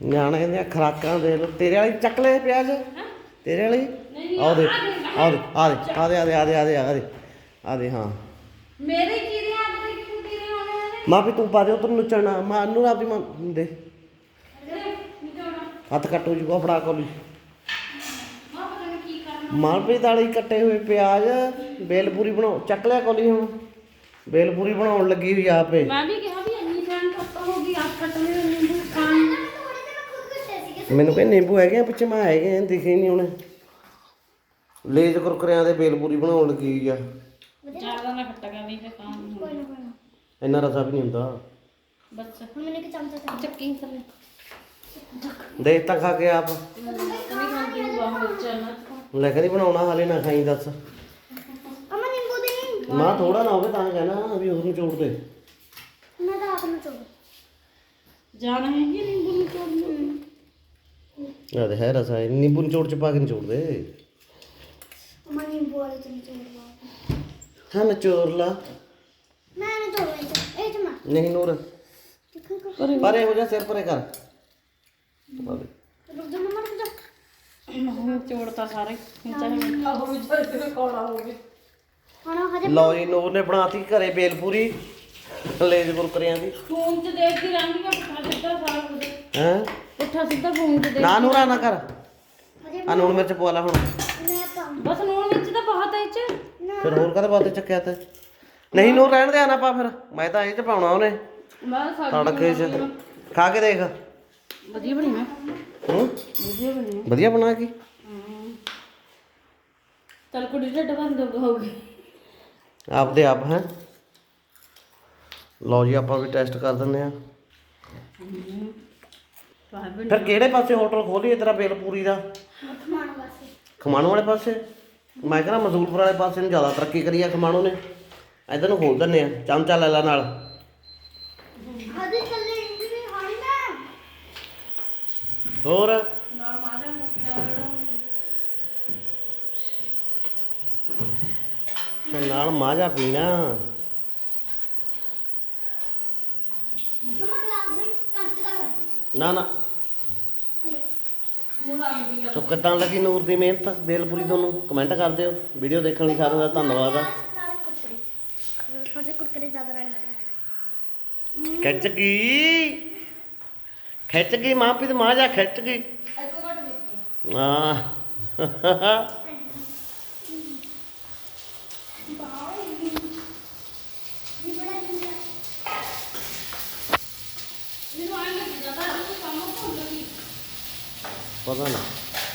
ਨਿਆਣੇ ਦੀਆਂ ਖਰਾਕਾਂ ਦੇ ਲੋ ਤੇਰੇ ਵਾਲੀ ਚੱਕ ਲੈ ਪਿਆਜ਼। ਤੇਰੇ ਵਾਲੀ? ਆਹ ਦੇ ਆਹ ਦੇ। ਆਹ ਦੇ ਆਹ ਦੇ ਆਹ ਦੇ ਆਹ ਦੇ ਆਹ ਦੇ ਆਹ ਦੇ ਦੇ ਹਾਂ। ਮੇਰੇ ਕੀੜੇ ਆਪਣੇ ਕਿਉਂ ਕੀੜੇ ਹੋਣੇ ਨੇ ਮਾਂ ਵੀ ਤੂੰ ਪਾ ਦੇ ਉਧਰ ਨੁਚਣਾ ਮਾਂ ਨੂੰ ਆਪਦੀ ਮਾਂ ਦੇ। ਹੱਥ ਕੱਟੋ ਜੀ ਕੋ ਫੜਾ ਕੋਲੀ ਮਾਂ ਪਤਾ ਨਹੀਂ ਕੀ ਕਰਨਾ। ਮਾਲਪੇ ਵਾਲੀ ਕੱਟੇ ਹੋਏ ਪਿਆਜ਼। ਬੇਲਪੂਰੀ ਬਣਾਓ ਚੱਕ ਲਿਆ ਕੋਲੀ ਹੁਣ। ਬੇਲਪੂਰੀ ਬਣਾਉਣ ਲੱਗੀ ਹੋਈ ਆਪੇ। ਮੈਂ ਵੀ ਕਿਹਾ ਵੀ ਇੰਨੀ ਜਾਨ ਕੱਟ ਹੋ ਗਈ ਆਪ ਕੱਟ ਲਈ ਨਿੰਬੂ ਖਾਣ ਮੈਨੂੰ ਕਹਿੰਦੇ ਨਿੰਬੂ ਹੈਗੇ ਆ ਪਿੱਛੇ ਮੈਂ ਹੈਗੇ ਆ ਦਿਖੇ ਨਹੀਂ ਹੁਣ। ਲੇਜ ਕੁਰਕਰਿਆਂ ਦੇ ਬੇਲਪੂਰੀ ਬਣਾਉਣ ਲੱਗੀ ਆ। ਜ਼ਿਆਦਾ ਨਾ ਖੱਟਾ ਤੇ ਨੂੰ ਇੰਨਾ ਰਸਾ ਵੀ ਨਹੀਂ ਹੁੰਦਾ। ਬਸ। ਹੁਣ ਮੈਨੂੰ ਕਿ ਚਮਚਾ ਚੱਕੀ ਥੱਲੇ। ਦੇਖ ਤਾਂ ਖਾ ਕੇ ਆਪ। ਨਹੀਂ ਖਾਂਦੀ ਬਾਹਰ ਚੱਲਣਾ ਲੈ ਕੇ ਨਹੀਂ ਬਣਾਉਣਾ ਹਾਲੇ ਨਾ ਖਾਈ ਦੱਸ। ਅਮਾ ਨਿੰਬੂ ਦੇ ਨਹੀਂ। ਮਾਂ ਥੋੜਾ ਨਾ ਹੋਵੇ ਤਾਂ ਕਹਿਣਾ ਵੀ ਉਹਨੂੰ ਚੋੜ ਦੇ। ਮੈਂ ਤਾਂ ਆਪ ਨੂੰ ਚੋੜ ਜਾਣਾ ਹੈ ਕਿ ਨਿੰਬੂ ਨੂੰ ਤੋੜਨਾ अरे है रसा है नींबू निचोड़ चुपा के निचोड़ दे मैं नींबू वाले तो निचोड़ हाँ निचोड़ ला मैंने तो वही तो नहीं नूर परे हो जा सिर परे कर रुक जा मम्मा रुक जा निचोड़ता सारे नीचे कौड़ा हो गया ਲਓ ਜੀ ਨੂਰ ਨੇ ਬਣਾਤੀ ਘਰੇ ਬੇਲਪੂਰੀ ਲੇਜ ਗੁਰਕਰਿਆਂ ਦੀ ਫੋਨ 'ਚ ਦੇਖਦੀ ਰਹਿੰਦੀ ਮੈਂ ਪਤਾ ਚੱਲਦਾ ਸਾਰਾ ਕੁਝ ਹੈ? ਪੁੱਠਾ ਸਿੱਧਾ ਫੋਨ 'ਚ ਦੇਖ ਨਾ ਨੂਰਾ ਨਾ ਕਰ। ਹਜੇ ਆ ਨੂਣ ਮਿਰਚ ਪਵਾ ਲਾ ਹੁਣ। ਮੈਂ ਤਾਂ ਬਸ ਨੂਣ ਵਿੱਚ ਤਾਂ ਬਹੁਤ ਹੈ ਇਹ 'ਚ। ਫਿਰ ਹੋਰ ਕਾਹਦੇ ਬਾਤੇ ਚੱਕਿਆ ਤੇ? ਨਹੀਂ ਨੂਰ ਰਹਿਣ ਦੇ ਆ ਨਾ ਪਾ ਫਿਰ। ਮੈਂ ਤਾਂ ਇਹ ਚ ਪਾਉਣਾ ਉਹਨੇ। ਮੈਂ ਸਾਗ ਤੜਕੇ ਚ। ਖਾ ਕੇ ਦੇਖ। ਵਧੀਆ ਬਣੀ ਮੈਂ। ਹੂੰ? ਵਧੀਆ ਬਣੀ ਵਧੀਆ ਬਣਾ ਕੀ। ਚਲ ਕੁੜੀ ਢਿੱਡ ਬੰਦ ਹੋ ਗਈ ਆਪਦੇ ਆਪ ਹੈ? ਲਓ ਜੀ ਆਪਾਂ ਵੀ ਟੈਸਟ ਕਰ ਦਿੰਦੇ ਆ ਫਿਰ ਕਿਹੜੇ ਪਾਸੇ ਹੋਟਲ ਖੋਲੀਏ ਤੇਰਾ ਬੇਲਪੂਰੀ ਦਾ? ਖਮਾਣ ਵਾਸਤੇ ਖਮਾਣੋ ਵਾਲੇ ਪਾਸੇ? ਮੈਂ ਕਹਿੰਦਾ ਮਜ਼ਦੂਰਪੁਰ ਵਾਲੇ ਪਾਸੇ ਨੂੰ ਜ਼ਿਆਦਾ ਤਰੱਕੀ ਕਰੀ ਆ ਖਮਾਣੋ ਨੇ। ਇਧਰ ਨੂੰ ਖੋਲ ਦਿੰਨੇ ਆ ਚਮਚਾ ਲੈ ਲੈ ਨਾਲ। ਚੱਲੇ ਹਾਣੀ ਨਾ। ਹੋਰ? ਨਾਲ ਤੇ ਨਾਲ ਮਾਜਾ ਪੀਣਾ। ਮਮਾ ਗਲਾਸ ਦੇ ਕੰਚ ਦਾ ਕਰ ਨਾ ਨਾ। ਸੋ ਕਿੱਦਾਂ ਲੱਗੀ ਨੂਰ ਦੀ ਮਿਹਨਤ ਬੇਲਪੂਰੀ ਤੁਹਾਨੂੰ ਕਮੈਂਟ ਕਰ ਦਿਓ ਵੀਡੀਓ ਦੇਖਣ ਲਈ ਸਾਰਿਆਂ ਦਾ ਧੰਨਵਾਦ ਆ। ਨਾਲ ਕੁਰਕਰੇ ਥੋੜੇ ਕੁਰਕਰੇ ਜ਼ਿਆਦਾ ਰਹਿਣ ਖਿੱਚ ਗਈ। ਖਿੱਚ ਗਈ ਮਾਂ ਪੀ ਤੇ ਮਾਂ ਜਾ ਖਿੱਚ ਗਈ? ਹਾਂ। ਮੈਨੂੰ ਆਣ 放在哪？